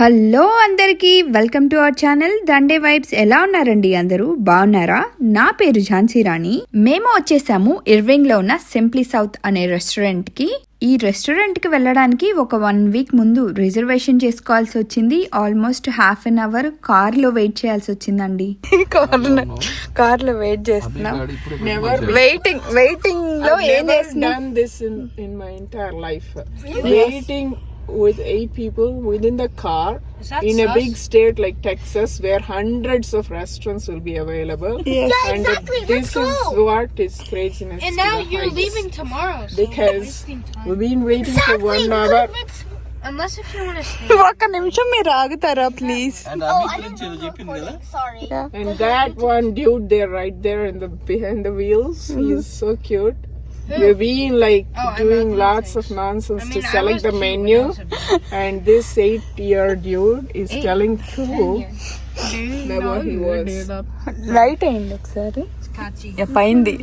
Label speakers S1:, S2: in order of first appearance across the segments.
S1: Hello అందరికీ welcome to our channel. Dande vibes ఎలా ఉన్నారండి అందరూ? బాగున్నారా? నా పేరు ఝాన్సీ రాణి. మేము వచ్చేసాము ఇర్వింగ్లో ఉన్న సింప్లీ సౌత్ అనే రెస్టారెంట్కి ఈ రెస్టారెంట్కి వెళ్ళడానికి ఒక వన్ వీక్ ముందు రిజర్వేషన్ చేసుకోవాల్సి వచ్చింది. ఆల్మోస్ట్ హాఫ్ అన్ అవర్ కార్లో వెయిట్ చేయాల్సి వచ్చిందండి. కార్లో వెయిట్ చేస్తున్నాం. వెయిటింగ్ వెయిటింగ్లో ఏం చేస్తున్నాం?
S2: in, in my entire life. Waiting with eight people within the car in a big state like Texas where hundreds of restaurants will be available.
S1: Yes.
S2: And
S3: exactly.
S2: this
S3: Let's
S2: is
S3: go.
S2: what is craziness.
S3: And
S2: to
S3: now
S2: the
S3: you're
S2: heights.
S3: leaving tomorrow. So
S2: Because
S3: wasting time.
S2: we've been waiting
S3: Exactly.
S2: for one
S3: good,
S2: hour.
S3: let's- Unless if you want to stay.
S1: ఒక నిమిషం మీరు ఆగుతారా please
S4: and
S3: Oh,
S4: అభి గురించి ఏదో చెప్పింది కదా
S3: Sorry.
S2: And that one dude there, right there in the behind the wheels, he's so cute. We've been like
S3: Oh, I'm
S2: doing
S3: not
S2: lots of nonsense
S3: I mean,
S2: to
S3: I
S2: select
S3: was
S2: the
S3: cute when
S2: menu,
S3: I was a
S2: and this eight-year dude is telling True that what he was.
S1: Right అయింది ఒకసారి yeah, పైంది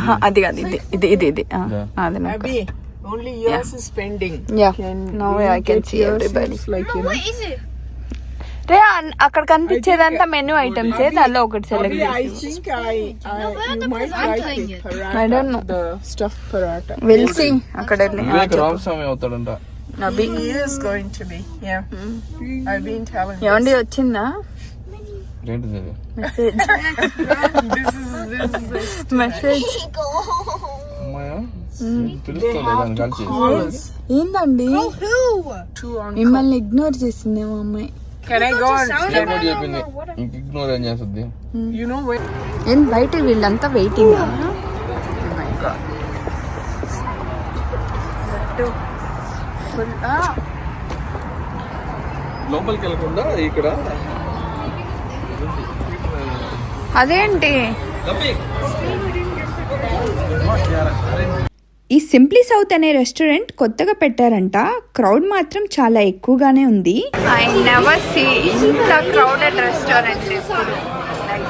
S1: ఆహా, అది కాదు ఇది ఇది ఇది ఇది ఆ, అది నాకు
S2: Abby, only yours is pending.
S1: Yeah.
S2: Can
S1: Now
S2: we
S1: I can
S2: get
S1: see
S2: yours?
S1: everybody.
S2: It's like you know.
S3: What is it?
S1: రే అక్కడ కనిపించేదంతా మెను ఐటమ్స్ దానిలో ఒకటి సెలెక్ట్ వెల్సి అక్కడ ఏమండి వచ్చిందా? Message
S2: hmm.
S1: ఏందండి? మిమ్మల్ని ఇగ్నోర్
S2: చేసింది మా అమ్మాయి.
S4: ఇగ్నోర్ చేస్తుంది?
S1: ఏం బయట వీళ్ళంతా వెయిటింగ్
S4: లోపలికి వెళ్ళకుండా ఇక్కడ.
S1: అదేంటి? ఈ సింప్లీ సౌత్ అనే రెస్టారెంట్ కొత్తగా పెట్టారంట. క్రౌడ్ మాత్రం చాలా ఎక్కువగానే ఉంది. ఐ నెవర్ సీ ఇంత క్రౌడెడ్ రెస్టారెంట్ లైక్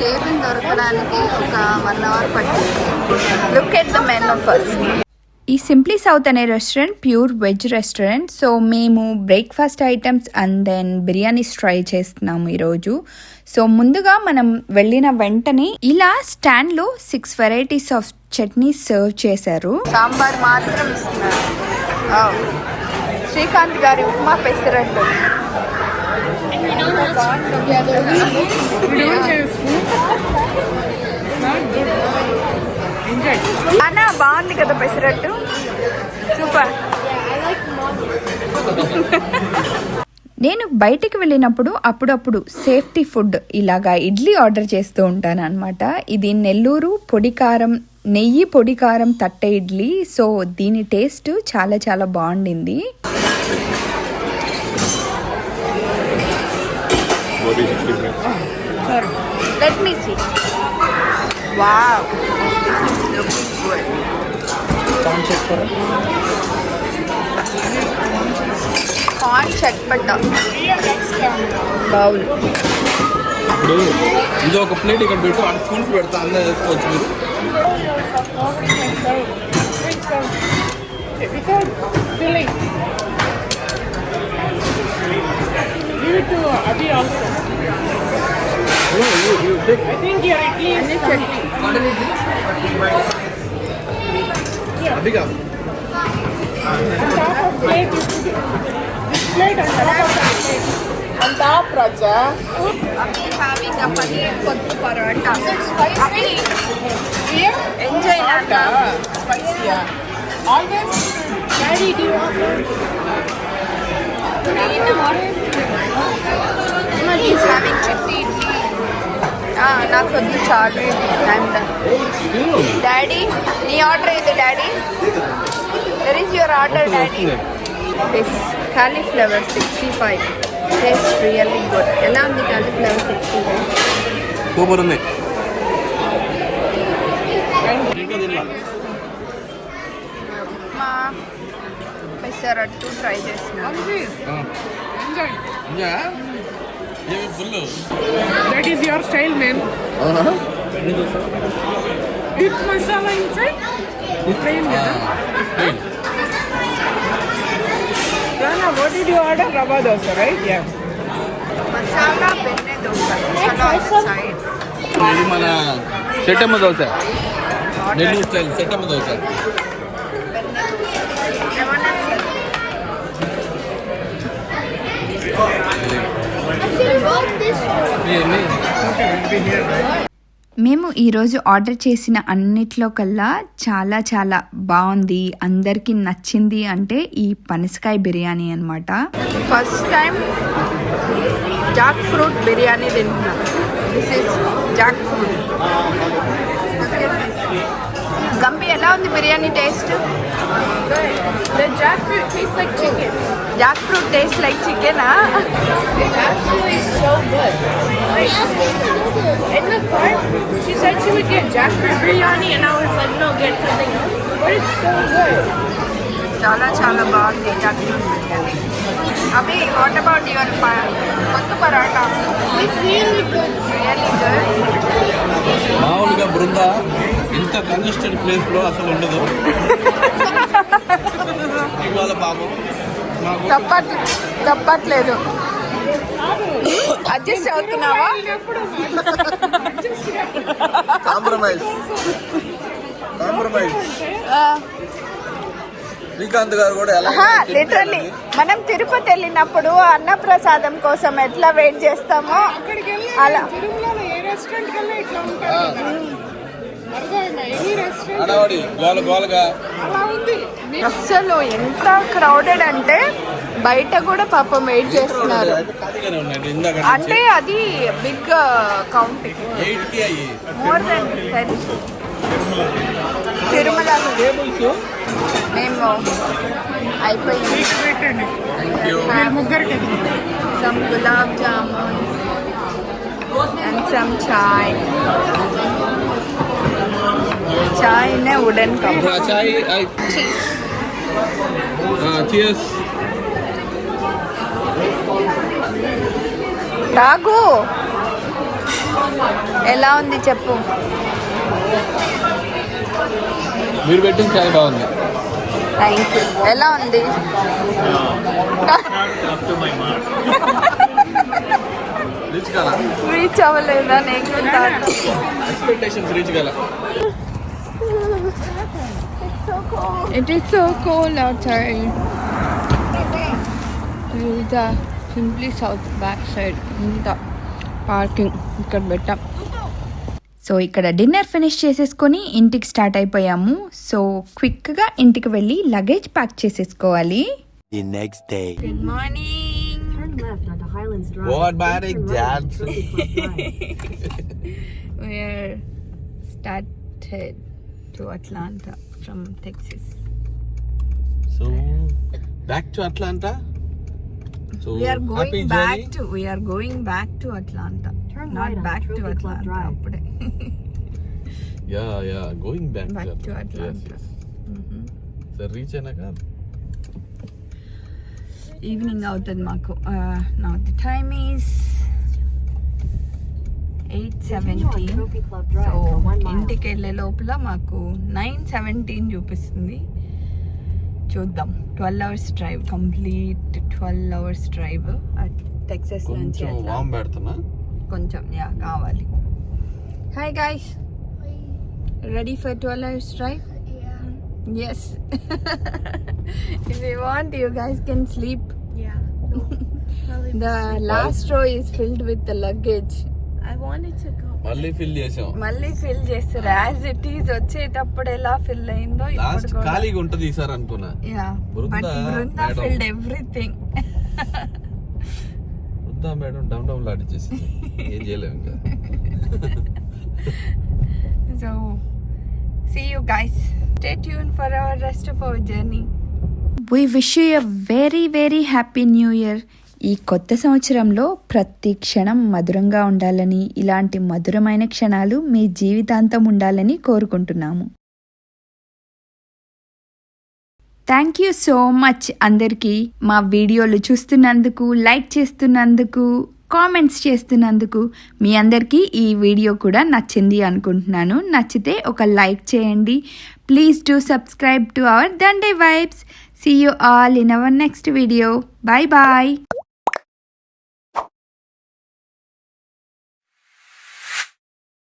S1: టేబుల్ దొరకడానికి ఒక వన్ అవర్ పట్టింది. Look at the menu first ఈ సింప్లీ సౌత్ అనే restaurant pure veg restaurant so మేము breakfast items and then biryanis try చేస్తున్నాము ఈరోజు. సో ముందుగా మనం వెళ్ళిన వెంటనే ఇలా స్టాండ్లో six varieties of chutney serve చేశారు. సాంబార్ మాత్రం oh. శ్రీకాంత్ గారి ఉప్మా పెసరట్టు అన్నా బాగుంది కదా పెసరట్టు సూపర్. నేను బయటికి వెళ్ళినప్పుడు అప్పుడప్పుడు సేఫ్టీ ఫుడ్ ఇలాగా ఇడ్లీ ఆర్డర్ చేస్తూ ఉంటాను అనమాట ఇది నెల్లూరు పొడి కారం నెయ్యి పొడి కారం తట్టె ఇడ్లీ. సో దీని టేస్ట్ చాలా చాలా బాగుండింది. Let me see wow corn chatpata bowl
S4: ఇప్పుడు ఇది ఒక ప్లేట్ ఇక్కడ పెట్టు అటు స్పూన్స్ పెడతా అందరూ వేసుకోవచ్చు మీరు
S2: Because filling. Give it to Abhi also. I think your idli is complete.
S4: అభిగా
S2: On top of plate, you put it- this plate on top of that plate. On top, Raja.
S1: Having a paneer kothu parotta
S2: Here?
S1: Enjoy
S2: Pata. Spicy, yeah. Always. Daddy, do you want
S1: is having chutney idli నాకు వద్దు చాలు daddy నీ order ఇది daddy there is your order daddy this cauliflower sixty five taste really good ఎలా ఉంది cauliflower sixty five
S4: super ఉంది pesarattu try full
S2: That is your style, man. With masala inside? Plain, yeah. Jana, what did you order? Rava dosa, right? Yeah.
S1: Masala benne dosa side
S4: ఇది మన సెట్టమ్మ dosa Nellore style సెట్టమ్మ dosa ఇవన్నీ
S1: మేము ఈరోజు order చేసిన అన్నిట్లో కల్లా చాలా చాలా బాగుంది. అందరికీ నచ్చింది అంటే ఈ పనసకాయ బిర్యానీ అనమాట first time jackfruit biryani తింటున్నాం దిస్ ఇస్ జాక్ ఫ్రూట్ ఎలా ఉంది biryani taste
S3: The jackfruit tastes like chicken.
S1: Jackfruit taste like చికెనా
S3: It actually is so good. Like, in the car, she said she would get jackfruit biryani, and I was like, no, get something else. But it's so good.
S1: చాలా చాలా బాగుంది Jack fruit biryani అవి what about your kothu paratha
S3: It's really good.
S1: Really good
S4: మామూలుగా బృంద ఇంత congested ప్లేస్లో అసలు ఉండదు. ఇవాళ పాపం మాకు
S1: తప్పట్ తప్పట్లేదు. అడ్జస్ట్ అవుతున్నావా?
S4: కాంప్రమైజ్ కాంప్రమైజ్ శ్రీకాంత్ గారు కూడా
S1: లిటరల్లీ మనం తిరుపతి వెళ్ళినప్పుడు అన్నప్రసాదం కోసం ఎట్లా వెయిట్ చేస్తామో అలా.
S2: తిరుమలలో ఏ రెస్టారెంట్ కల్లా ఇట్లా ఉంటుంది అర్థమైందా ఎనీ
S4: అడవాడి గోల గోలగా.
S1: అస్సలు ఎంత క్రౌడెడ్ అంటే బయట కూడా పాపం వెయిట్ చేస్తున్నారు. అంటే అది బిగ్ కౌంటింగ్
S4: ఎయిట్కి అయ్యి.
S1: మోర్ దెన్ టెన్ తిరుమల మేము అయిపోయింది.
S2: ముగ్గురికి
S1: some gulab jamuns and some Chai in a wooden cup.
S4: చాయ్ చియర్స్
S1: తాగు. ఎలా ఉంది చెప్పు.
S4: మీరు పెట్టిన చాయ్ బాగుంది.
S1: థ్యాంక్ యూ ఎలా ఉంది?
S4: రీచ్
S1: అవ్వలేదా? నేను
S4: ఎక్స్పెక్టేషన్స్ రీచ్ కాల?
S1: It is so cold outside the simply south back side ఇంత పార్కింగ్ ఇక్కడ పెట్టాం సో ఇక్కడ డిన్నర్ ఫినిష్ చేసేసుకొని ఇంటికి స్టార్ట్ అయిపోయాము సో క్విక్గా ఇంటికి వెళ్ళి లగేజ్ ప్యాక్ చేసేసుకోవాలి
S5: The next day.
S1: Good morning
S6: Turn left onto Highlands Drive.
S4: Good morning, Dad.
S6: Country Club Drive.
S1: we're started to Atlanta from Texas.
S4: So, back to Atlanta. So
S1: we are going back journey. to we are going back to Atlanta.
S6: Turn
S1: not
S6: right
S1: back to Atlanta.
S4: yeah, yeah, going back,
S1: back to Atlanta. Atlanta. Yes, yes. Mm-hmm. So reach. Evening out
S6: at Mako.
S1: Uh,
S6: now the
S1: time
S6: is For one mile.
S1: ఇంటికి వెళ్ళే లోపల మాకు nine seventeen చూపిస్తుంది. చూద్దాం. Twelve hours drive complete twelve hours drive Texas నుంచి
S4: కొంచెం
S1: yeah కావాలి. Hi guys ready for twelve hours drive
S3: Yeah.
S1: Yes
S3: if you
S1: want you guys can sleep the last
S3: row is filled with
S4: మళ్ళీ fill చేసాం.
S1: మళ్ళీ fill చేస్తారు as it is వచ్చేటప్పుడు ఎలా fill అయిందో
S4: లాస్ట్ ఖాళీగా ఉంటది ఈసారి అనుకున్నా.
S1: యా
S4: బృంద.
S1: ఫిల్డ్ ఎవ్రీథింగ్
S4: వద్దా మేడం డమ్ డమ్ లాడిచ్చేసి ఏం చేయలేము ఇంకా.
S1: So see you guys stay tuned for our rest of our journey we wish you a very very happy new year ఈ కొత్త సంవత్సరంలో ప్రతి క్షణం మధురంగా ఉండాలని ఇలాంటి మధురమైన క్షణాలు మీ జీవితాంతం ఉండాలని కోరుకుంటున్నాము. థ్యాంక్ యూ సో మచ్ అందరికీ. మా వీడియోలు చూస్తున్నందుకు లైక్ చేస్తున్నందుకు కామెంట్స్ చేస్తున్నందుకు మీ అందరికీ ఈ వీడియో కూడా నచ్చింది అనుకుంటున్నాను. నచ్చితే ఒక లైక్ చేయండి. Please to subscribe to our Dande vibes
S7: see you all in our next video bye bye